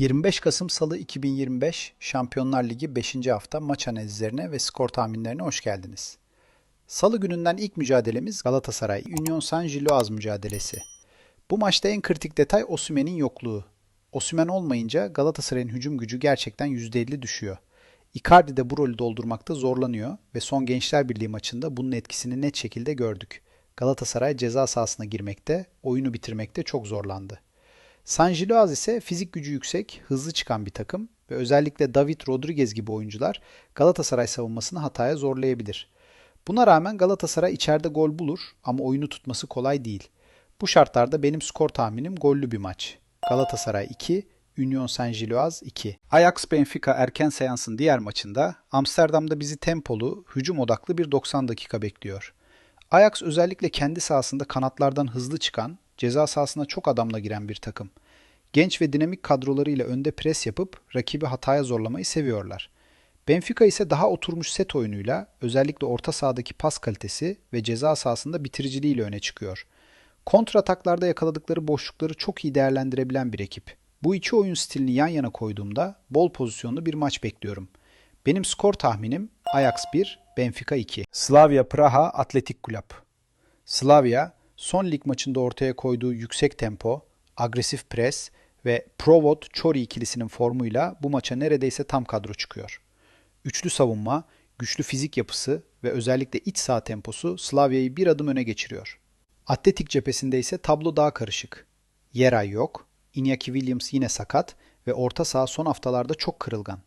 25 Kasım Salı 2025 Şampiyonlar Ligi 5. hafta maç analizlerine ve skor tahminlerine hoş geldiniz. Salı gününden ilk mücadelemiz Galatasaray Union Saint-Gilloise mücadelesi. Bu maçta en kritik detay Osimhen'in yokluğu. Osimhen olmayınca Galatasaray'ın hücum gücü gerçekten %50 düşüyor. Icardi de bu rolü doldurmakta zorlanıyor ve son Gençler Birliği maçında bunun etkisini net şekilde gördük. Galatasaray ceza sahasına girmekte, oyunu bitirmekte çok zorlandı. San Giloaz ise fizik gücü yüksek, hızlı çıkan bir takım ve özellikle David Rodriguez gibi oyuncular Galatasaray savunmasını hataya zorlayabilir. Buna rağmen Galatasaray içeride gol bulur ama oyunu tutması kolay değil. Bu şartlarda benim skor tahminim gollü bir maç. Galatasaray 2, Union Saint-Gilloise 2. Ajax Benfica erken seansın diğer maçında Amsterdam'da bizi tempolu, hücum odaklı bir 90 dakika bekliyor. Ajax özellikle kendi sahasında kanatlardan hızlı çıkan, ceza sahasına çok adamla giren bir takım. Genç ve dinamik kadrolarıyla önde pres yapıp rakibi hataya zorlamayı seviyorlar. Benfica ise daha oturmuş set oyunuyla özellikle orta sahadaki pas kalitesi ve ceza sahasında bitiriciliğiyle öne çıkıyor. Kontra ataklarda yakaladıkları boşlukları çok iyi değerlendirebilen bir ekip. Bu iki oyun stilini yan yana koyduğumda bol pozisyonlu bir maç bekliyorum. Benim skor tahminim Ajax 1, Benfica 2. Slavia Praha Atletik Kulüp. Slavia son lig maçında ortaya koyduğu yüksek tempo, agresif pres ve Provot Chori ikilisinin formuyla bu maça neredeyse tam kadro çıkıyor. Üçlü savunma, güçlü fizik yapısı ve özellikle iç saha temposu Slavia'yı bir adım öne geçiriyor. Atletik cephesinde ise tablo daha karışık. Yeray yok, Iñaki Williams yine sakat ve orta saha son haftalarda çok kırılgan.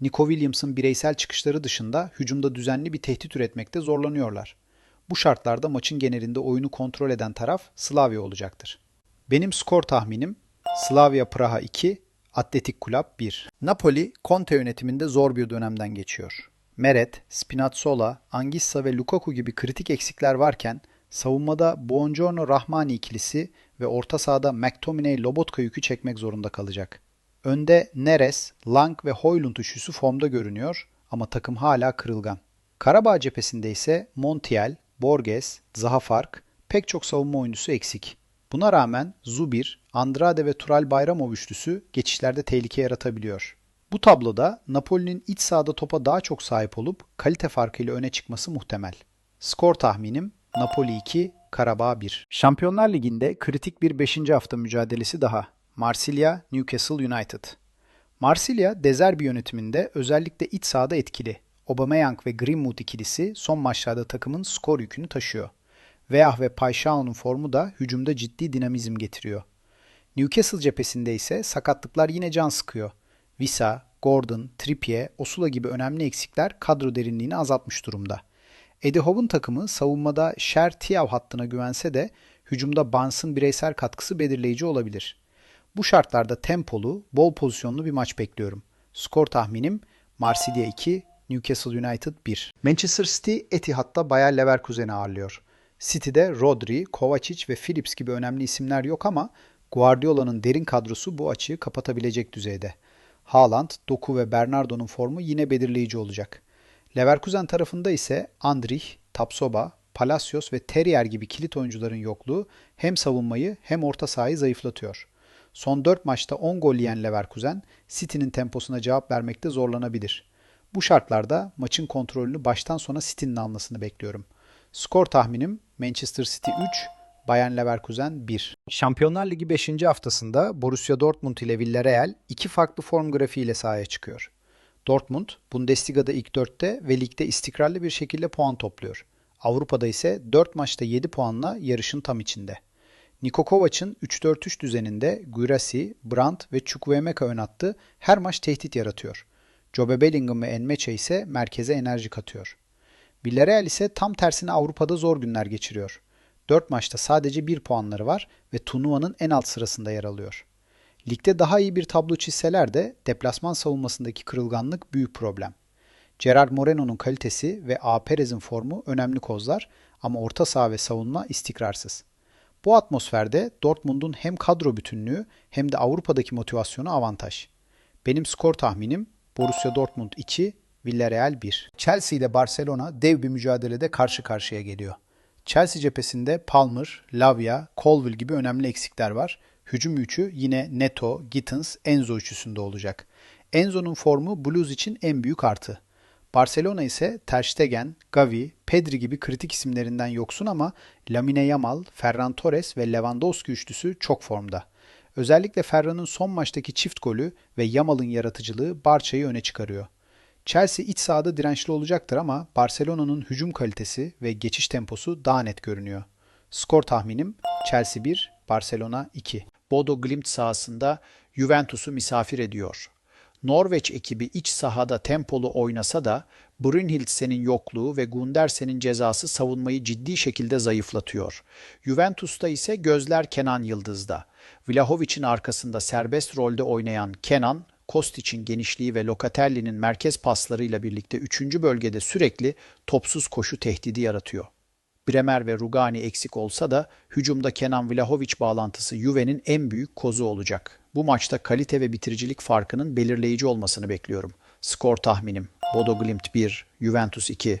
Nico Williams'ın bireysel çıkışları dışında hücumda düzenli bir tehdit üretmekte zorlanıyorlar. Bu şartlarda maçın genelinde oyunu kontrol eden taraf Slavia olacaktır. Benim skor tahminim Slavia Praha 2, Atletik Kulüp 1. Napoli, Conte yönetiminde zor bir dönemden geçiyor. Meret, Spinazzola, Angissa ve Lukaku gibi kritik eksikler varken savunmada Buongiorno Rahmani ikilisi ve orta sahada McTominay Lobotka yükü çekmek zorunda kalacak. Önde Neres, Lang ve Hoylund üçlüsü formda görünüyor ama takım hala kırılgan. Karabağ cephesinde ise Montiel, Borges, Zahafark pek çok savunma oyuncusu eksik. Buna rağmen Zubir, Andrade ve Tural Bayramov üçlüsü geçişlerde tehlike yaratabiliyor. Bu tabloda Napoli'nin iç sahada topa daha çok sahip olup kalite farkıyla öne çıkması muhtemel. Skor tahminim Napoli 2, Karabağ 1. Şampiyonlar Ligi'nde kritik bir 5. hafta mücadelesi daha. Marsilya, Newcastle United. Marsilya, Dezerbi yönetiminde özellikle iç sahada etkili. Aubameyang ve Greenwood ikilisi son maçlarda takımın skor yükünü taşıyor. Veah ve Paixao'nun formu da hücumda ciddi dinamizm getiriyor. Newcastle cephesinde ise sakatlıklar yine can sıkıyor. Visa, Gordon, Trippier, Osula gibi önemli eksikler kadro derinliğini azaltmış durumda. Eddie Howe'un takımı savunmada Sher Tiav hattına güvense de hücumda Barnes'ın bireysel katkısı belirleyici olabilir. Bu şartlarda tempolu, bol pozisyonlu bir maç bekliyorum. Skor tahminim Marsilya 2, Newcastle United 1. Manchester City Etihad'da Bayer Leverkusen'i ağırlıyor. City'de Rodri, Kovacic ve Phillips gibi önemli isimler yok ama Guardiola'nın derin kadrosu bu açığı kapatabilecek düzeyde. Haaland, Doku ve Bernardo'nun formu yine belirleyici olacak. Leverkusen tarafında ise Andrich, Tapsoba, Palacios ve Terrier gibi kilit oyuncuların yokluğu hem savunmayı hem orta sahayı zayıflatıyor. Son 4 maçta 10 gol yiyen Leverkusen, City'nin temposuna cevap vermekte zorlanabilir. Bu şartlarda maçın kontrolünü baştan sona City'nin almasını bekliyorum. Skor tahminim Manchester City 3, Bayern Leverkusen 1. Şampiyonlar Ligi 5. haftasında Borussia Dortmund ile Villarreal iki farklı form grafiğiyle sahaya çıkıyor. Dortmund, Bundesliga'da ilk 4'te ve ligde istikrarlı bir şekilde puan topluyor. Avrupa'da ise 4 maçta 7 puanla yarışın tam içinde. Niko Kovac'ın 3-4-3 düzeninde Gurasi, Brandt ve Chukwuemeka ön attı her maç tehdit yaratıyor. Jobe Bellingham ve Enmeche ise merkeze enerji katıyor. Villarreal ise tam tersine Avrupa'da zor günler geçiriyor. 4 maçta sadece 1 puanları var ve turnuvanın en alt sırasında yer alıyor. Ligde daha iyi bir tablo çizseler de deplasman savunmasındaki kırılganlık büyük problem. Gerard Moreno'nun kalitesi ve A. Perez'in formu önemli kozlar ama orta saha ve savunma istikrarsız. Bu atmosferde Dortmund'un hem kadro bütünlüğü hem de Avrupa'daki motivasyonu avantaj. Benim skor tahminim Borussia Dortmund 2, Villarreal 1. Chelsea ile Barcelona dev bir mücadelede karşı karşıya geliyor. Chelsea cephesinde Palmer, Lavia, Colville gibi önemli eksikler var. Hücum üçü yine Neto, Gittins, Enzo üçlüsünde olacak. Enzo'nun formu Blues için en büyük artı. Barcelona ise Ter Stegen, Gavi, Pedri gibi kritik isimlerinden yoksun ama Lamine Yamal, Ferran Torres ve Lewandowski üçlüsü çok formda. Özellikle Ferran'ın son maçtaki çift golü ve Yamal'ın yaratıcılığı Barça'yı öne çıkarıyor. Chelsea iç sahada dirençli olacaktır ama Barcelona'nın hücum kalitesi ve geçiş temposu daha net görünüyor. Skor tahminim Chelsea 1, Barcelona 2. Bodo Glimt sahasında Juventus'u misafir ediyor. Norveç ekibi iç sahada tempolu oynasa da Brynhildsen'in yokluğu ve Gundersen'in cezası savunmayı ciddi şekilde zayıflatıyor. Juventus'ta ise gözler Kenan Yıldız'da. Vlahovic'in arkasında serbest rolde oynayan Kenan, Kostic'in genişliği ve Locatelli'nin merkez paslarıyla birlikte 3. bölgede sürekli topsuz koşu tehdidi yaratıyor. Bremer ve Rugani eksik olsa da hücumda Kenan Vlahovic bağlantısı Juve'nin en büyük kozu olacak. Bu maçta kalite ve bitiricilik farkının belirleyici olmasını bekliyorum. Skor tahminim Bodo Glimt 1, Juventus 2.